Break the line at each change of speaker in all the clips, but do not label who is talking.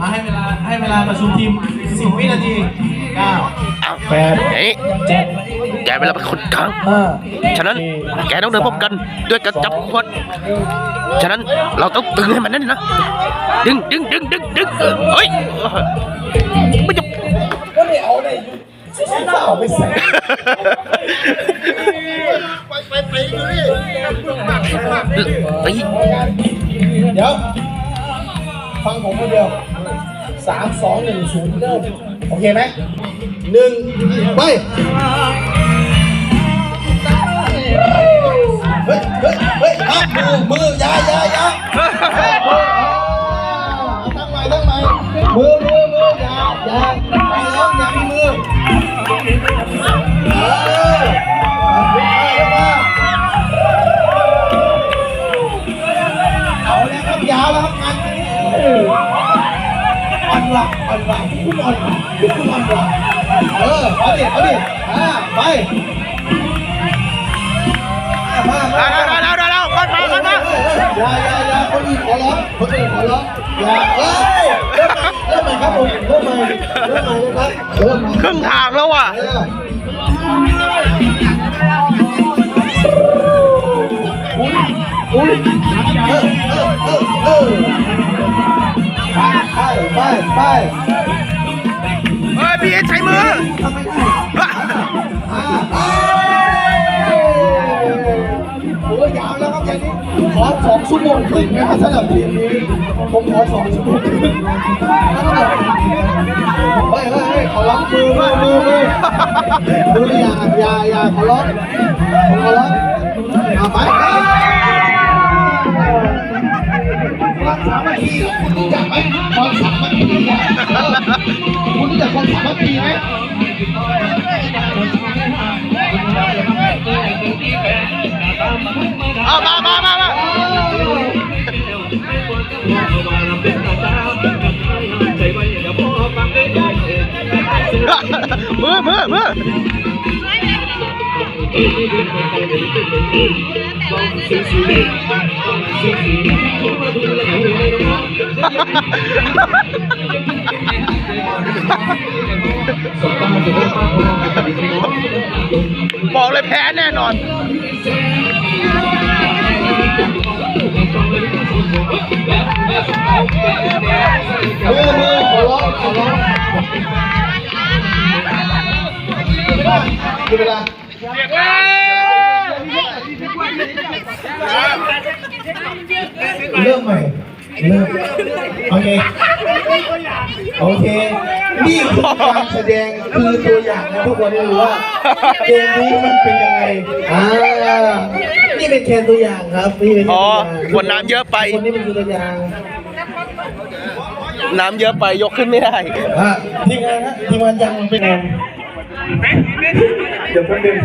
มาให้เวลาให้เวลาประชุมทีม10วินาทีเก้า
อ้าว
แปด
เฮ้ย
เจ็ด
แกเป็นเราเป็นคนกลาง
ห้า
ฉะนั้นแกต้องเดินพบกันด้วยการจับขวดฉะนั้นเราต้องตึงให้มันแน่นนะ ดึงดึงดึงดึงดึงเออเฮ้ยไม่จะ
ก็เลยเอาเลยเปล่าไปใส่
เฮ้ย
เดี๋ยว ฟังผมคนเดียวสามสองหนึ่งศูนย์เริ่มโอเคไหมหนึ่งไป ก่อนหลักคุณอ่อนเออเอาดิเอาดิอ่าไปมามา
เดี๋ยว
มา
เดี๋ยวเดี๋ยวเก่อนมาก่อนมา
อย่าอย่าอย่าคนอื่นขอร้องคนอื่นขอร้องอย่าเอ้ยเริ่มใหม่ครับผมเริ่มใหม่เริ่มใหม่ครับเริ่มใหม่
ครึ่งทางแล้วว่ะ
อออุ้ยเออเออเออเออไปไปไป
ฮ้ยพี่เอ็นใช้มือ
โอ้ยยาวแล้วครับอย่างนี้ขอสองชั่วโมงครึ่งนะครับสำหรับทีมนี้ผมขอสองชั่วโมงครึ่งเฮ้ยเฮ้ยเฮ้ยขอร้องมือมือมือมือมืออย่าอย่าอย่าขอร้องผมขอร้องเอาไป กความสามัคคีไหม
เอามามามามามือมือมือ บอกเลยแพ้แน่นอน
มือมือขอร้องขอร้องดูเวลาเริ่มใหม่ เริ่มโอเค โอเค นี่คือการแสดงคือตัวอย่างนะทุกคนได้รู้ว่าเกมนี้มันเป็นยังไง อ่า นี่เป็นแค่ตัวอย่างครับนี่เป็นแค่
อ๋อ
ตัวอย่าง
ขวดน้ำเยอะไป
คนนี้เป็นตัวอย่าง
น้ำเยอะไปยกขึ้นไม่ได้
อะทีมงานฮะทีมงานยังเป็นไงเดี๋ยวแป๊บนึง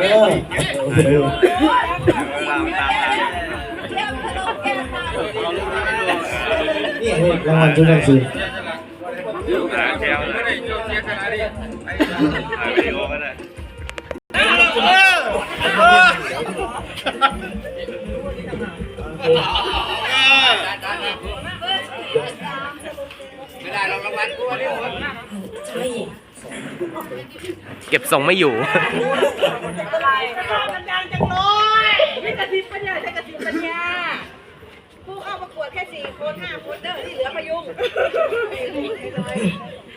เออ โอเคนี่เฮ้ยรางวัลชุดนังสือ啊
เก็บทรงไม่อยู่
มันดังจังเลยไม่กระติบปัญญาใช่กระติบปัญญาผู้เข้าประกวดแค่สี่คนห้าคนเด้อที่เหลือพยุง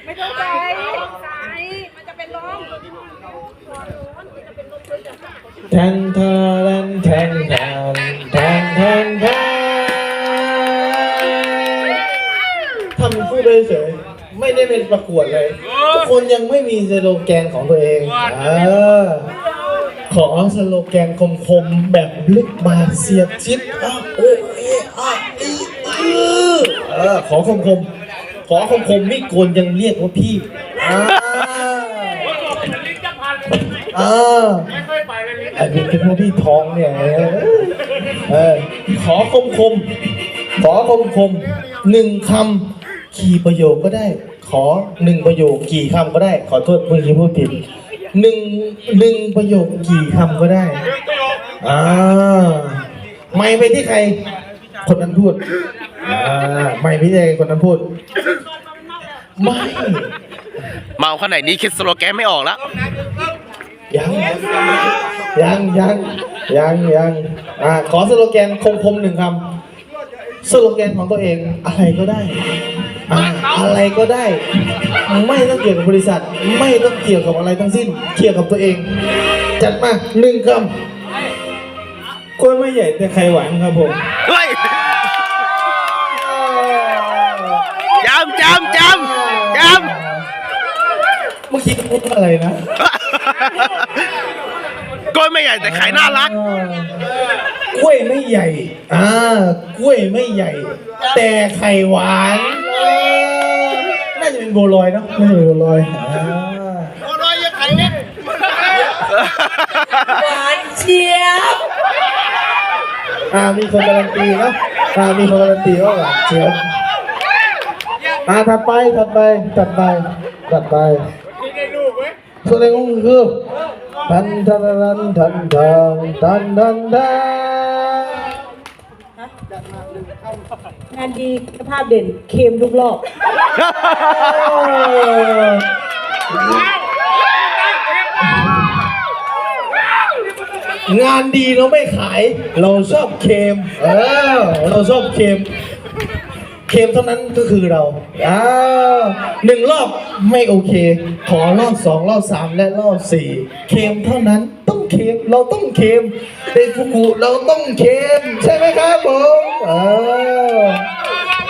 ไม่ต้องใจใจมันจะเป็นลม
แทนแทนแทนแทนแทนแทนแทนทำพูดเฉยๆไม่ได้เป็นประกวดเลย ทุกคนยังไม่มีสโลแกนของตัวเองเออขอสโลแกนคมๆ แบบลึกมาเสียบชิดอะโอ้เอะอะอีอือเออขอคมๆ ขอคมๆนี่โกนยังเรียกว่าพี่อ่าอ่าอันนี้เป็นพวกพี่ท้องเนี่ยเออเออ ขอคมคมๆขอคมคมๆหนึ่งคำกี่ประโยคก็ได้ ขอหนึ่งประโยคกี่คำก็ได้ ขอโทษเมื่อกี้พูดผิดหนึ่งหนึ่งประโยคกี่คำก็ได้ อ่า ไม่ไปที่ใคร คนนั้นพูดออ่า ไม่พี่เจคนนั้นพูด ไม่
เมาขนาดนี้คิดสโลแกนไม่ออกแล้ว
ยังยังยังยังยังอ่าขอสโลแกนคมคมๆหนึ่งคำสโลแกนของตัวเองอะไรก็ได้อ่าอะไรก็ได้ ไม่ต้องเกี่ยวกับบริษัท ไม่ต้องเกี่ยวกับอะไรทั้งสิ้น เกี่ยวกับตัวเอง จัดมาหนึ่งค
กล้วยไม่ใหญ่แต่ไข่หวานครับผม
เฮ้ยจำจำจำ จำ
เมื่อกี้พูดว่าอะไรนะำ
ก้อยไม่ใหญ่แต่ขายน่ารัก
กล้วยไม่ใหญ่ อ่ากล้วยไม่ใหญ่ แต่ไข่หวานเออน่าจะเป็นโบวลอยเนอะน่าจะเป็นโบวลอยอ่า
หวานเชียบ
อ่ามีคนการันตีเนอะอ่ามีคนการันตีว่าหวานเชียว อ่าถัดไปถัดไปถัดไปถัดไปแสดงว่ามันคือทันทันทันทันทันทันทันทัน
งานดีสภาพเด่นเค็มทุกรอบ
งานดีเราไม่ขาย เราชอบเคมเออเราชอบเคม เคมเท่านั้นก็คือเราอ้าวหนึ่งรอบไม่โอเค ขอรอบสองรอบสามและรอบสี่เคมเท่านั้นต้องเคมเราต้องเคมเดฟุกุเราต้องเคมใช่ไหมครับผมเออ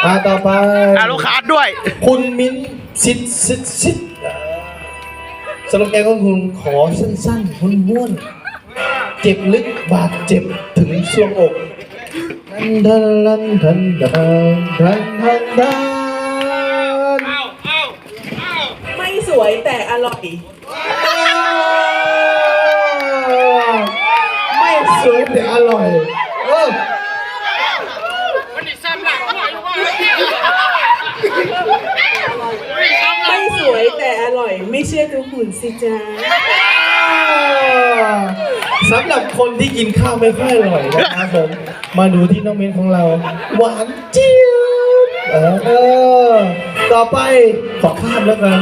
มาต่อไป
อะลูกค้าด้วย
คุณมิ้นซิดซิดซิดสโลแกนของคุณขอสั้นๆคุณม้วนๆเจ็บลึกบาดเจ็บถึงช่วงอก ทันทันทันทันทันทันทัน
ไม่สวยแต่อร่อย
ไม่สวยแต่อร่อยเออ
ไม่สวยแต่อร่อย ไม่เชื่อดูหุ่นสิจ้า
สำหรับคนที่กินข้าวไม่ค่อยอร่อยนะครับผมมาดูที่น้องเม้นของเรา หวานเจี๊ยบเออต่อไปขอข้ามแล้วกัน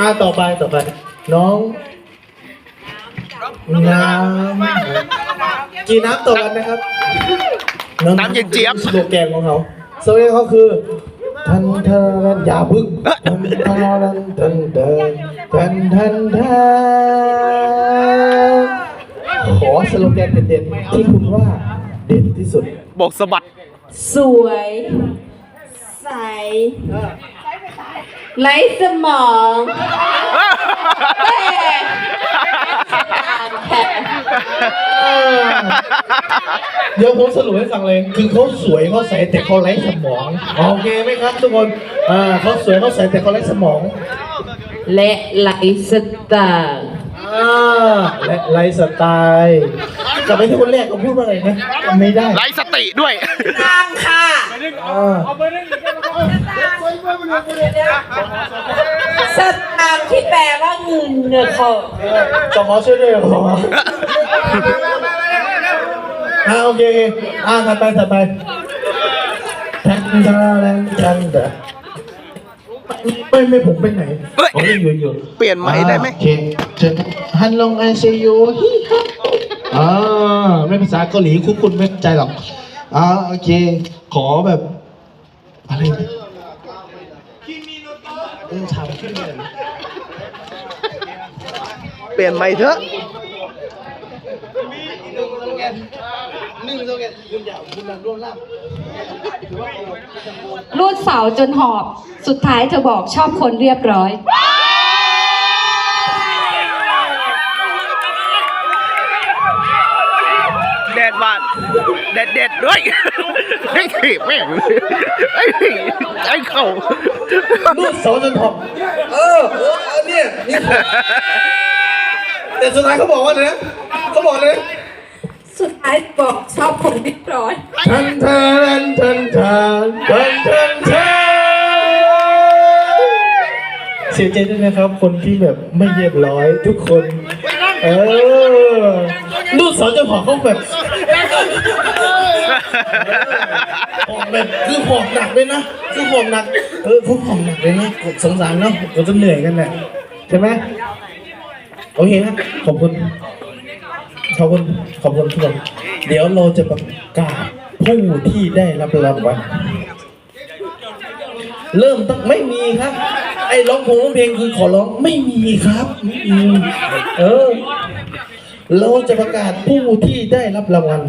อ่าต่อไปต่อไป น้องน้ำกี่น้ำต่อวันนะครับ
น้ำเย็นเจี๊ยบ
สโลแกนของเขาสโลแกนเขาคือ ทันทันอย่าพึ่งทันทันทันทันทันทันทันขอสโลแกนเด่นๆที่คุณว่าเด่นที่สุด
บอกสะบัด
สวย ใส ไร้สมองแต่
เดี๋ ยวผมสรุปให้ฟังเลย คือเขาสวยเขาใสแต่เขาไร้สมองโอเคไหมครับ ทุกคนอ่าเขาสวยเขาใสแต่เขาไร้สมอง
และไร้สไตล์
อ่าและไร้สไตล์กลับไปที่คนแรกเขาพูดว่าอะไรนะจำไม่ได้
ไร้สติด้วย
ตามค่ะ
อ่า
สตางค์ที่แปลว่าเงินเนอะค่ะ
จอขอช่วยด้วยขอ อ่าโอเคโอเคอ่าถัดไปถัดไปแทนทาแลนแทนเดไม่ไม่ผมไปไหนผมยังอยู่อยู่
เปลี่ยนใหม่ได้ไหม
โอเคเชิญฮันลงไอซียูฮิฮะอ่าไม่ภาษาเกาหลีคุกคุณไม่เข้าใจหรอกอ่าโอเค ขอแบบ อะไรนะเออถามขึ้นเลย
เปลี่ยนใหม่เถอะ
หนึ่งโลแกนคุณอย่าคุณนำร่วมล่าม
รูดเสาจนหอบ สุดท้ายเธอบอกชอบคนเรียบร้อย
แดดบานแดดเด็ดด้วยไอ้ถีบแม่งไอ้ไอ้เข่า
รูดเสาจนหอบเออเออเนี่ยนี่แต่สุดท้ายเขาบอกว่าอะไรนะเขาบอกเลย
สุดท้ายบอกชอบคนเรียบร้อย
ทันทันทันทันทันทันทันเสียใจด้วยนะครับ คนที่แบบไม่เรียบร้อยทุกคน เออรูดเสาจนหอบเขาแบบเอหอบแบบคือหอบหนักเลยนะคือหอบหนัก เออเขาหอบหนักเลยนะสงสารเนาะเราจะเหนื่อยกันแหละใช่ไหมโอเคนะขอบคุณ อบคุณขอบคุณทุกคนเดี๋ยวเราจะประกาศผู้ที่ได้รับรางวัลเริ่มตั้งไม่มีครับ ไอ้ร้องเพลงร้องเพลงคือขอร้องไม่มีครับไม่มีเออเราจะประกาศผู้ที่ได้รับรางวัล